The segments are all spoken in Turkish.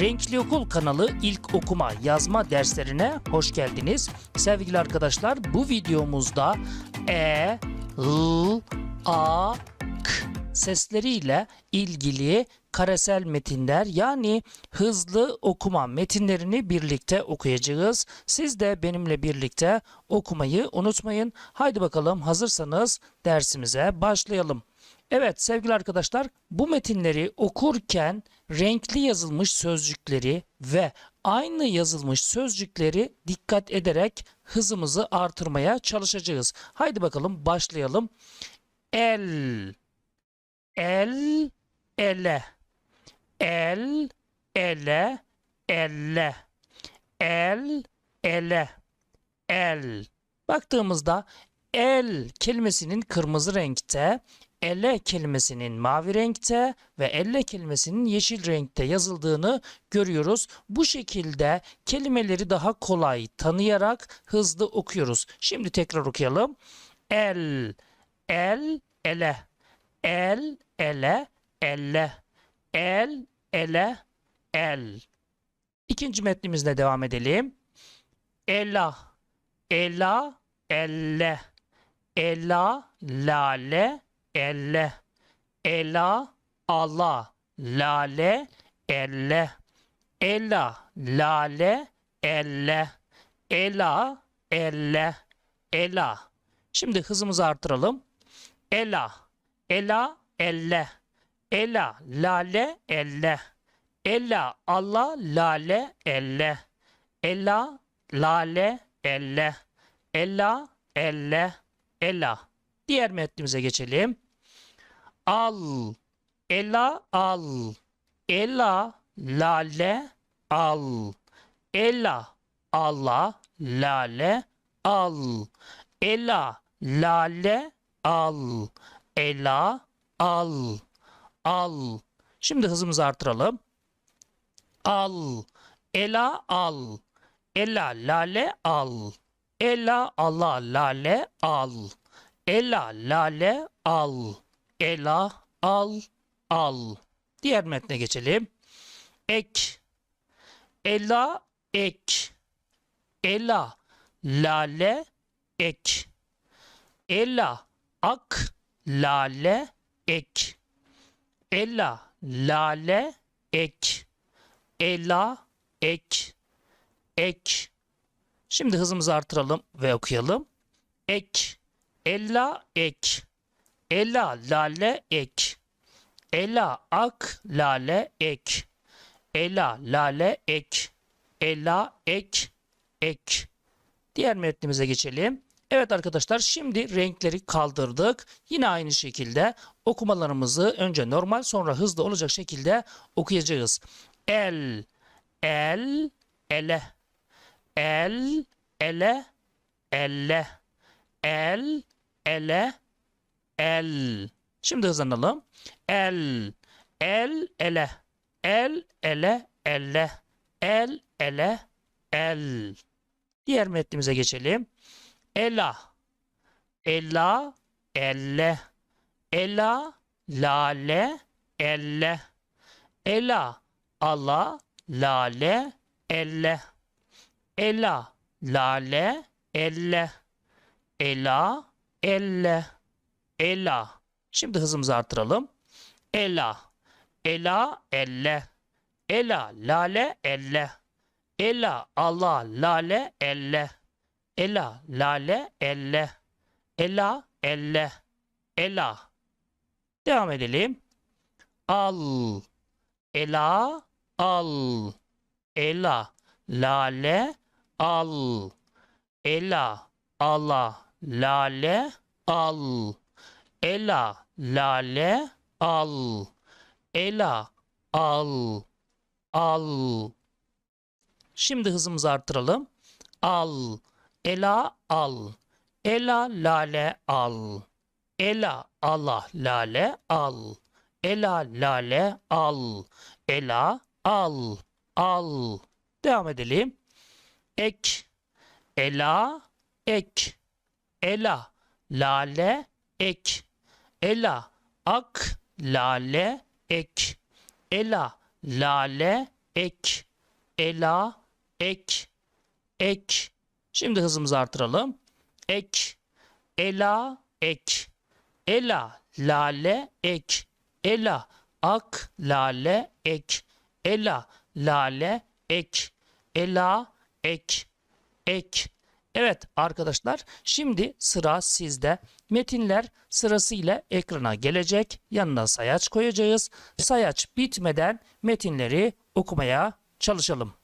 Renkli Okul kanalı ilk okuma yazma derslerine hoş geldiniz. Sevgili arkadaşlar bu videomuzda E, L, A, K sesleriyle ilgili karesel metinler yani hızlı okuma metinlerini birlikte okuyacağız. Siz de benimle birlikte okumayı unutmayın. Haydi bakalım hazırsanız dersimize başlayalım. Evet sevgili arkadaşlar bu metinleri okurken renkli yazılmış sözcükleri ve aynı yazılmış sözcükleri dikkat ederek hızımızı artırmaya çalışacağız. Haydi bakalım başlayalım. El, el, ele, el, ele, elle, el, ele, el. Baktığımızda el kelimesinin kırmızı renkte, ele kelimesinin mavi renkte ve elle kelimesinin yeşil renkte yazıldığını görüyoruz. Bu şekilde kelimeleri daha kolay tanıyarak hızlı okuyoruz. Şimdi tekrar okuyalım. El, el, ele, el, ele, elle, el, ele, el. İkinci metnimizle devam edelim. Ela, ela, elle, ela, lale, elle, ela, ala, lale, elle, ela, lale, elle, ela, elle, ela. Şimdi hızımızı artıralım. Ela, ela, elle, ela, lale, elle, ela, ala, lale, elle, ela, lale, elle, ela, elle, ela. Diğer metnimize geçelim. Al, ela, al, ela, lale, al, ela, ala, lale, al, ela, lale, al, ela, al, al. Şimdi hızımızı artıralım. Al, ela, al, ela, lale, al, ela, ala, lale, al, ela, lale, al, ela, al, al. Diğer metne geçelim. Ek, ela, ek, ela, lale, ek, ela, ak, lale, ek, ela, lale, ek, ela, ek, ek. Şimdi hızımızı artıralım ve okuyalım. Ek, ella, ek, ela, lale, ek, ela, ak, lale, ek, ela, lale, ek, ela, ek, ek. Diğer metnimize geçelim. Evet arkadaşlar şimdi renkleri kaldırdık. Yine aynı şekilde okumalarımızı önce normal sonra hızlı olacak şekilde okuyacağız. El, el, ele, el, ele, elle, el, ele, el. Şimdi hızlanalım. El, el, ele, el, ele, elle, el, ele, el. Diğer metnimize geçelim. Ela, ela, elle, ela, lale, elle, ela, ala, lale, elle, ela, lale, elle, ela, elle, ela. Şimdi hızımızı artıralım. Ela, ela, elle, ela, lale, elle, ela, ala, lale, elle, ela, lale, elle, ela, elle, ela. Devam edelim. Al, ela, al, ela, lale, al, ela, ala, lale, al, ela, lale, al, ela, al, al. Şimdi hızımızı artıralım. Al, ela, al, ela, lale, al, ela, ala, lale, al, ela, lale, al, ela, al, al. Devam edelim. Ek, ela, ek, ela, lale, ek, ela, ak, lale, ek, ela, lale, ek, ela, ek, ek. Şimdi hızımızı artıralım. Ek, ela, ek, ela, lale, ek, ela, ak, lale, ek, ela, lale, ek, ela, ek, ek. Evet arkadaşlar şimdi sıra sizde. Metinler sırasıyla ekrana gelecek. Yanına sayaç koyacağız. Sayaç bitmeden metinleri okumaya çalışalım.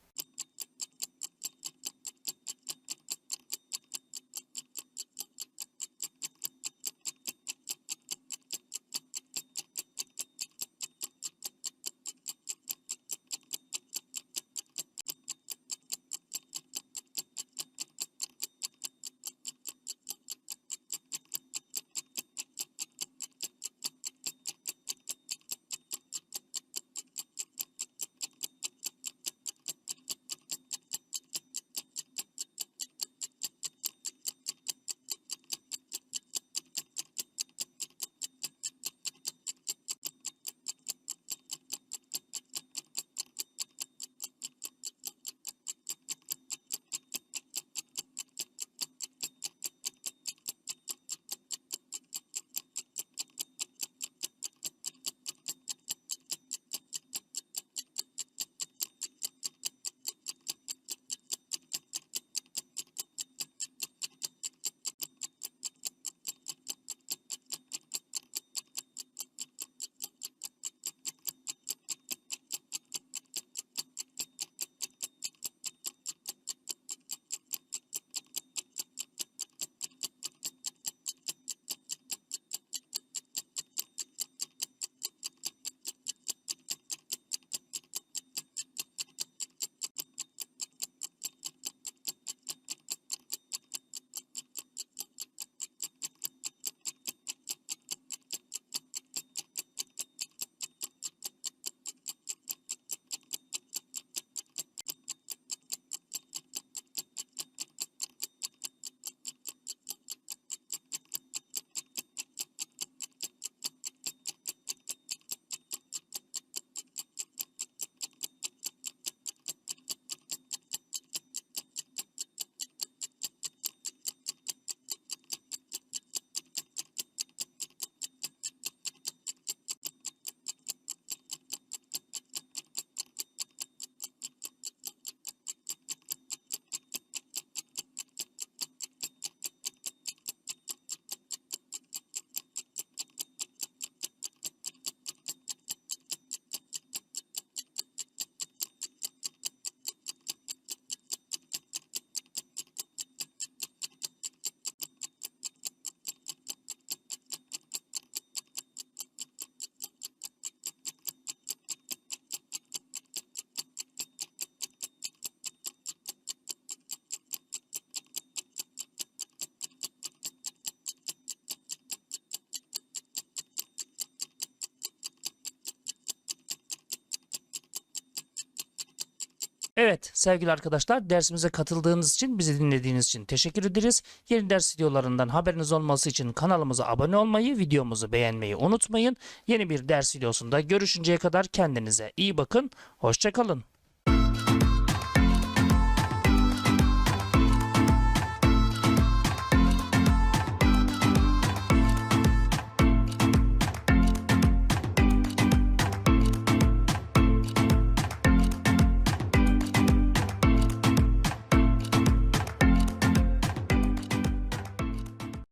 Sevgili arkadaşlar dersimize katıldığınız için bizi dinlediğiniz için teşekkür ederiz. Yeni ders videolarından haberiniz olması için kanalımıza abone olmayı, videomuzu beğenmeyi unutmayın. Yeni bir ders videosunda görüşünceye kadar kendinize iyi bakın. Hoşçakalın.